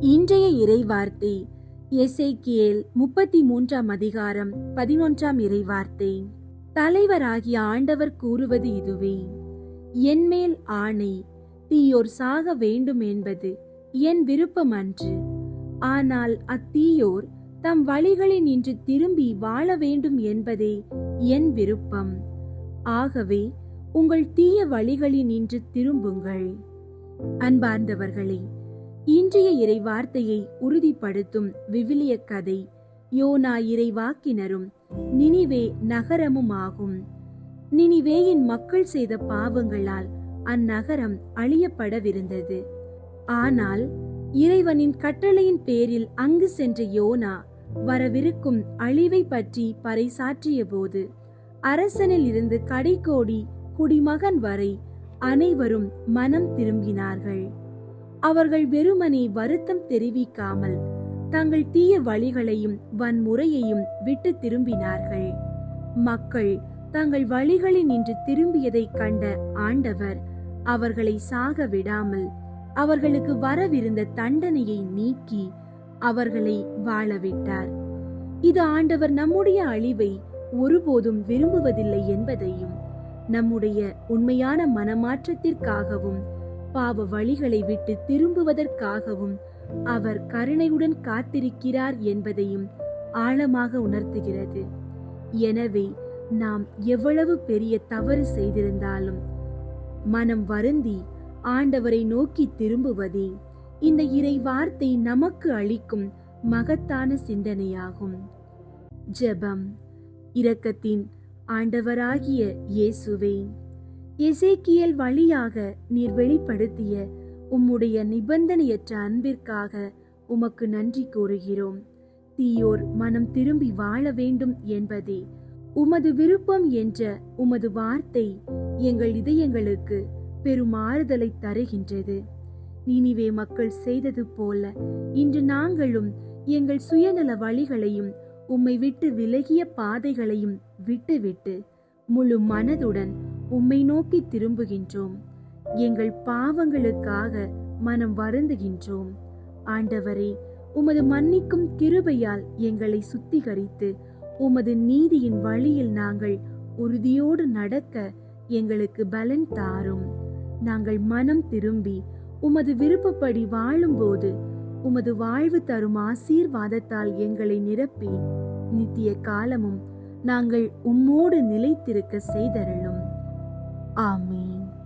இன்றைய இறைவார்த்தை எசைக்கியேல் முப்பத்தி மூன்றாம் அதிகாரம் பதினொன்றாம் இறைவார்த்தை. தலைவராகிய ஆண்டவர் கூறுவது இதுவே. என்மேல் ஆணை தீயோர் சாக வேண்டும் என்பது என் விருப்பம் அன்று. ஆனால் அத்தீயோர் தம் வழிகளில் நின்று திரும்பி வாழ வேண்டும் என்பதே என் விருப்பம். ஆகவே உங்கள் தீய வழிகளில் நின்று திரும்புங்கள். அன்பார்ந்தவர்களே இன்றைய இறை வார்த்தையை உறுதிப்படுத்தும் விவிலிய கதை யோனா இறைவாக்கினரும் நினிவே நகரமும் ஆகும் நினிவேயின் மக்கள் செய்த பாவங்களால் அந்நகரம் அழியப்படவிருந்தது. ஆனால் இறைவனின் கட்டளையின் பேரில் அங்கு சென்ற யோனா வரவிருக்கும் அழிவை பற்றி பறைசாற்றிய போது அரசனில் இருந்து கடைக்கோடி குடிமகன் வரை அனைவரும் மனம் திரும்பினார்கள். அவர்கள் வெறுமனே வருத்தம் தெரிவிக்காமல் தங்கள் தீய வழிகளையும் வன்முறையையும் விட்டு திரும்பினார்கள். மக்கள் தங்கள் வழிகளில் நின்று திரும்பியதைக் கண்ட ஆண்டவர் அவர்களை சாக விடாமல் அவர்களுக்கு வரவிருந்த தண்டனையை நீக்கி அவர்களை வாழவிட்டார். இது ஆண்டவர் நம்முடைய அழிவை ஒருபோதும் விரும்புவதில்லை என்பதையும் நம்முடைய உண்மையான மனமாற்றத்திற்காகவும் பாவ வழிகளை விட்டு திரும்புவதற்காகவும் அவர் கருணையுடன் காத்திருக்கிறார் என்பதையும் ஆழமாக உணர்த்துகிறது. எனவே நாம் எவ்வளவு பெரிய தவறு செய்திருந்தாலும் மனம் வருந்தி ஆண்டவரை நோக்கி திரும்புவதே இந்த இறை வார்த்தை நமக்கு அளிக்கும் மகத்தான சிந்தனையாகும். ஜெபம். இரக்கத்தின் ஆண்டவராகிய இயேசுவே. எசேக்கியல் வழியாக நீர் வெளிப்படுத்திய உம்முடைய நிபந்தனையற்ற அன்பிற்காக உமக்கு நன்றி கூறுகிறோம். தீயோர் மனம் திரும்பி வாழ வேண்டும் என்பதே உமது விருப்பம் என்ற உமது வார்த்தை எங்கள் இதயங்களுக்கு பெரும் ஆறுதலை தருகின்றது. நினிவே மக்கள் செய்தது போல இன்று நாங்களும் எங்கள் சுயநல வழிகளையும் உம்மை விட்டு விலகிய பாதைகளையும் விட்டுவிட்டு முழு மனதுடன் உம்மை நோக்கி திரும்புகின்றோம். எங்கள் பாவங்களுக்காக மனம் வருந்துகின்றோம். ஆண்டவரே உமது மன்னிக்கும் கிருபையால் எங்களை சுத்திகரித்து உமது நீதியின் வழியில் நாங்கள் உறுதியோடு நடக்க எங்களுக்கு பலன் தாரும். நாங்கள் மனம் திரும்பி உமது விருப்பப்படி வாழும்போது உமது வாழ்வு தரும் ஆசீர்வாதத்தால் எங்களை நிரப்பி நித்திய காலமும் நாங்கள் உம்மோடு நிலைத்திருக்க செய்தருளும். Amém.